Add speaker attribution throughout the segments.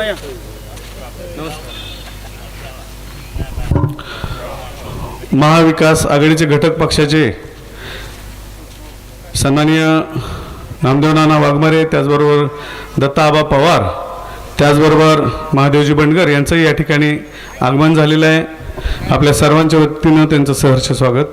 Speaker 1: नाना या. नमस्कार.
Speaker 2: महाविकास आघाडीचे घटक पक्षाचे सन्माननीय नामदेव नाना वाघमारे त्याचबरोबर दत्ता आबा पवार त्याचबरोबर महादेवजी बंडगर यांचंही या ठिकाणी आगमन झालेलं आहे. आपल्या सर्वांच्या वतीनं त्यांचं सहर्ष स्वागत.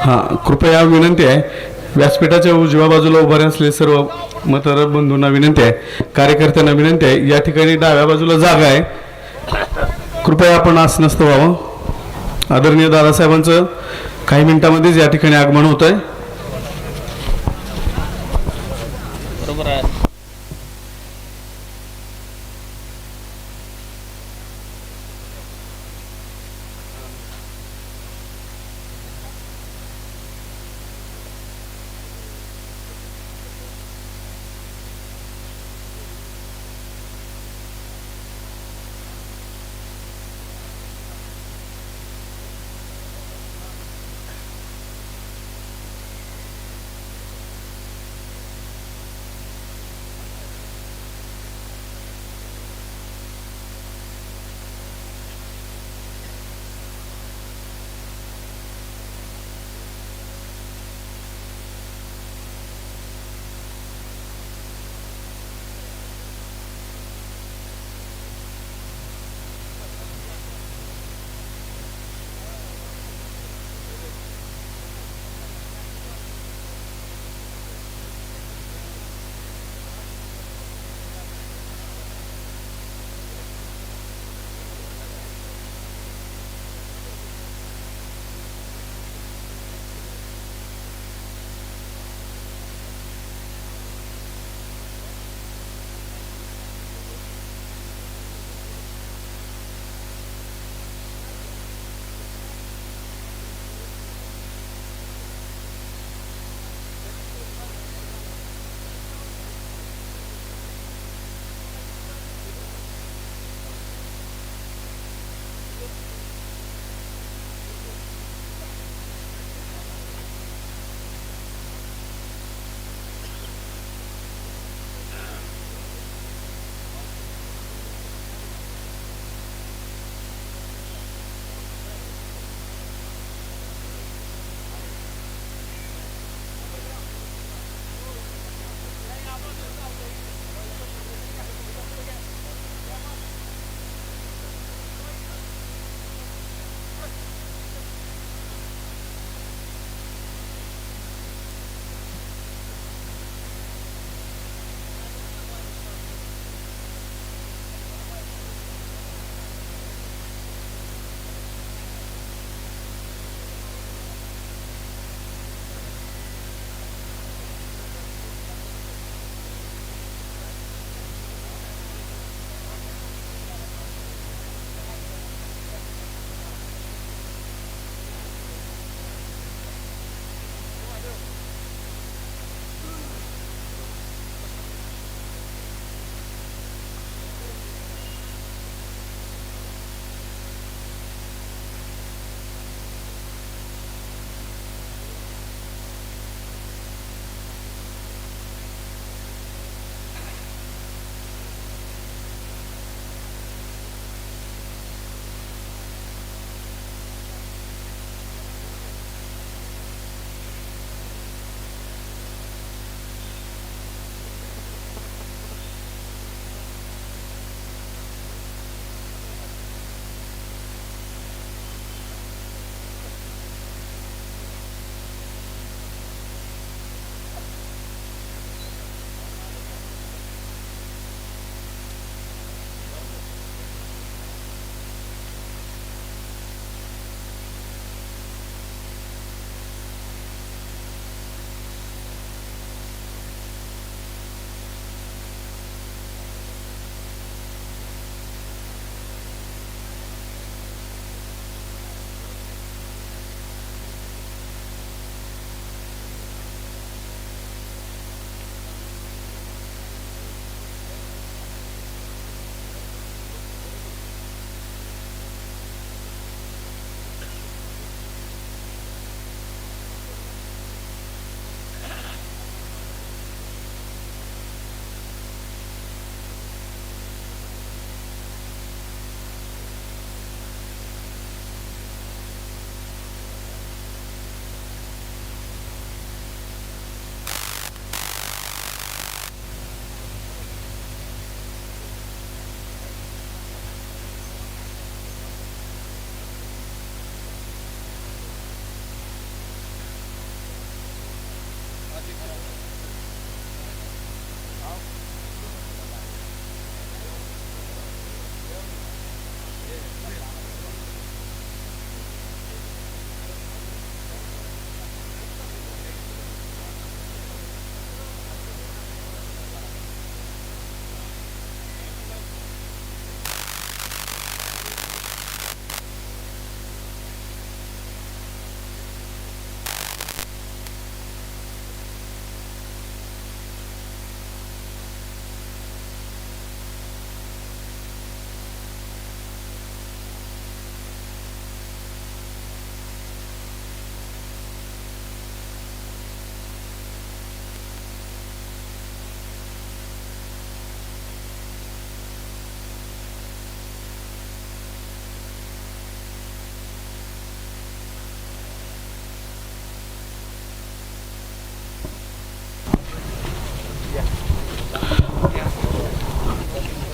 Speaker 2: हां कृपया विनंती आहे. व्यासपीठाच्या उजव्या बाजूला उभारे असलेले सर्व मतदार बंधूंना विनंती आहे. कार्यकर्त्यांना विनंती आहे. या ठिकाणी डाव्या बाजूला जागा आहे. कृपया आपण आसनस्थ व्हावं. आदरणीय दादासाहेबांचं काही मिनिटांमध्येच या ठिकाणी आगमन होत आहे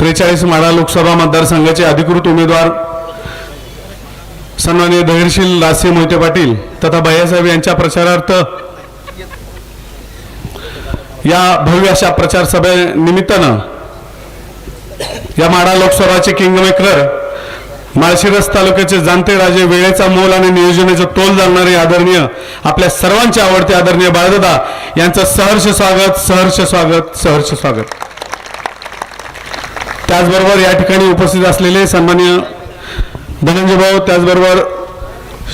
Speaker 2: त्रेचाळीस माढा लोकसभा मतदारसंघाचे अधिकृत उमेदवार सन्मान्य धैर्यशील लासे मोहिते पाटील तथा भैयासाहेब यांच्या प्रचारार्थ या भव्य अशा प्रचार सभेनिमित्तानं या माडा लोकसभाचे किंगमेकर माळशिरस तालुक्याचे जाणते राजे वेळेचा मोल आणि नियोजनाचा तोल जाणणारे आदरणीय आपल्या सर्वांचे आवडते आदरणीय बाळदादा यांचं सहर्ष स्वागत सहर्ष स्वागत सहर्ष स्वागत. त्याचबरोबर या ठिकाणी उपस्थित असलेले सन्मान्य धनंजय भाऊ त्याचबरोबर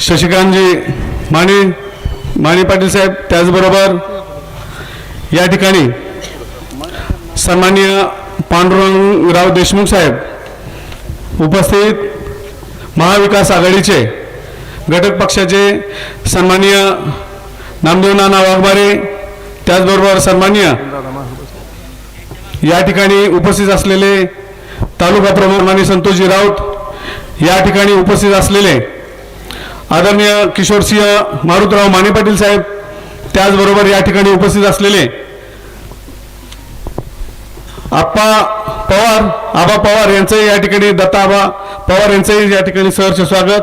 Speaker 2: शशिकांतजी माने माने पाटील साहेब त्याचबरोबर या ठिकाणी सन्मान्य पांडुरंगराव देशमुख साहेब उपस्थित महाविकास आघाडीचे घटक पक्षाचे सन्मान्य नामदेव नाना वाघमारे त्याचबरोबर सन्मान्य या ठिकाणी उपस्थित असलेले तालुका प्रमुख आणि संतोषजी राऊत या ठिकाणी उपस्थित असलेले आदरणीय किशोरसिंह मारुतराव माने पाटील साहेब त्याचबरोबर या ठिकाणी उपस्थित असलेले आप्पा पवार आबा पवार यांचंही या ठिकाणी दत्ता आबा पवार यांचंही या ठिकाणी सहर्ष स्वागत.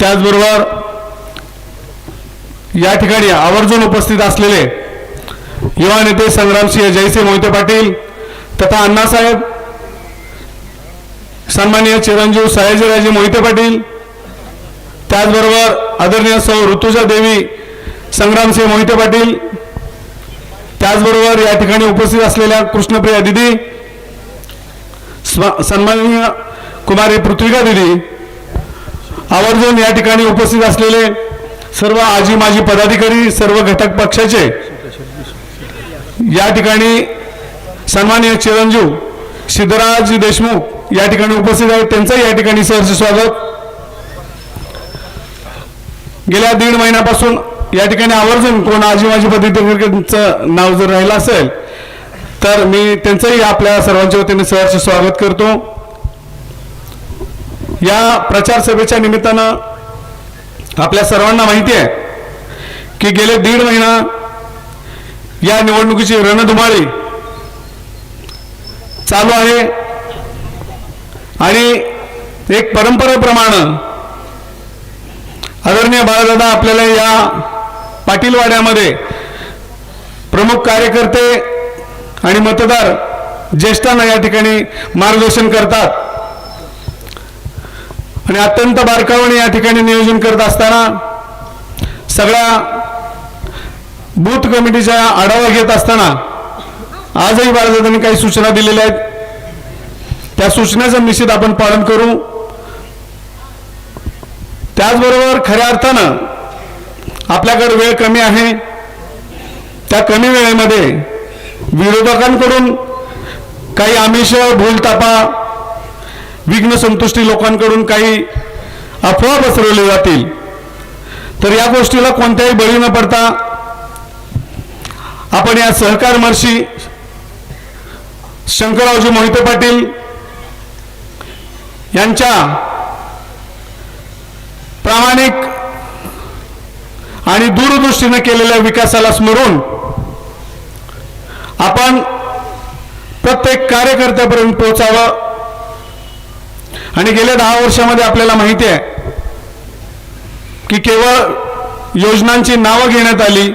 Speaker 2: त्याचबरोबर या ठिकाणी आवर्जून उपस्थित असलेले युवा नेते संग्रामसिंह जयसिंह मोहिते पाटील तथा अण्णासाहेब सन्माननीय चिरंजीव सयाजीराजे मोहिते पाटील त्याचबरोबर आदरणीय सौ ऋतुजा देवी संग्रामसिंह मोहिते पाटील त्याचबरोबर या ठिकाणी उपस्थित असलेल्या कृष्णप्रिया दिदी सन्माननीय कुमारी पृथ्विका दिदी आवर्जून या ठिकाणी उपस्थित असलेले सर्व आजी माजी पदाधिकारी सर्व घटक पक्षाचे या ठिकाणी सन्माननीय चिरंजीव सिद्धराज देशमुख या ठिकाणी उपस्थित आहेत. त्यांचंही या ठिकाणी सहर्ष स्वागत. गेल्या दीड महिन्यापासून या ठिकाणी आवर्जून कोण आजी पद्धती क्रिकेटचं नाव जर राहिलं असेल तर मी त्यांचंही आपल्या सर्वांच्या वतीने सहर्ष स्वागत करतो. या प्रचार सभेच्या निमित्तानं आपल्या सर्वांना माहिती आहे की गेले दीड महिना या निवडणुकीची रणधुमाळी चालू आहे. आणि एक परंपरेप्रमाणे आदरणीय बाळदादा आपल्याला या पाटीलवाड्यामध्ये प्रमुख कार्यकर्ते आणि मतदार ज्येष्ठांना या ठिकाणी मार्गदर्शन करतात. आणि अत्यंत बारकावणे या ठिकाणी नियोजन करत असताना सगळ्या बूथ कमिटीचा आढावा घेत असताना आजही बाळासाहेबांनी काही सूचना दिलेल्या आहेत. त्या सूचनेचं निश्चित आपण पालन करू. त्याचबरोबर खऱ्या अर्थानं आपल्याकडे वेळ कमी आहे. त्या कमी वेळेमध्ये विरोधकांकडून काही आमिष भूलतापा विघ्न संतुष्टी लोकांकडून काही अफवा पसरवले जातील. तर या गोष्टीला कोणत्याही बळी न पडता आपण या सहकार महर्षी शंकररावजी मोहिते पाटील यांच्या प्रामाणिक आणि दूरदृष्टीने केलेल्या विकासाला स्मरून आपण प्रत्येक कार्यकर्त्यापर्यंत पोहोचावं. आणि गेल्या दहा वर्षामध्ये आपल्याला माहिती आहे की केवळ योजनांची नावं घेण्यात आली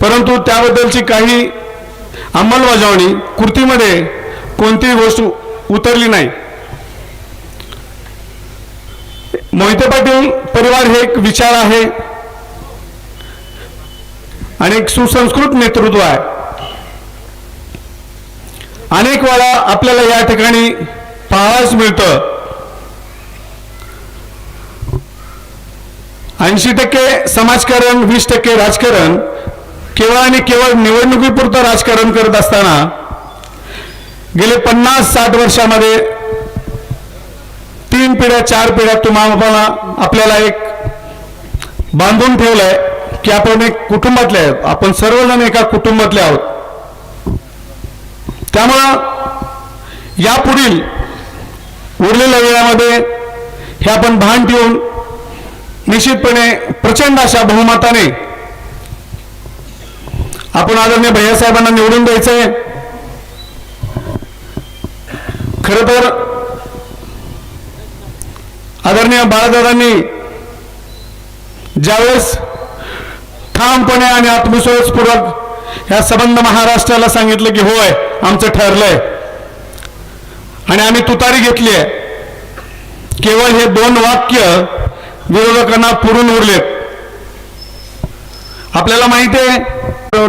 Speaker 2: परंतु त्याबद्दलची काही अंमलबजावणी कृतीमध्ये कोणतीही गोष्ट उतरली नाही. मोहिते पाटील परिवार हे एक विचार आहे. आणि एक सुसंस्कृत नेतृत्व आहे. अनेक वेळा आपल्याला या ठिकाणी पाहायला मिळतं. ऐंशी टक्के समाजकारण वीस टक्के राजकारण केवळ आणि केवळ निवडणुकीपुरतं राजकारण करत असताना गेले पन्नास साठ वर्षामध्ये तीन पिढ्या चार पिढ्या तुम्हाला आपल्याला एक बांधून ठेवलंय की आपण एक कुटुंबातले आहोत. आपण सर्वजण एका कुटुंबातले आहोत. त्यामुळं यापुढील उरलेल्या वेळामध्ये हे आपण भान ठेवून निश्चितपणे प्रचंड अशा बहुमताने आपण आदरणीय भैयासाहेबांना निवडून द्यायचंय. खर तर आदरणीय बाळादादांनी ज्यावेळेस ठामपणे आणि आत्मविश्वासपूर्वक या संबंध महाराष्ट्राला सांगितलं की होय आमचं ठरलंय. आणि आम्ही तुतारी घेतली आहे. केवळ हे दोन वाक्य विरोधकांना पुरून उरलेत. आपल्याला माहिती आहे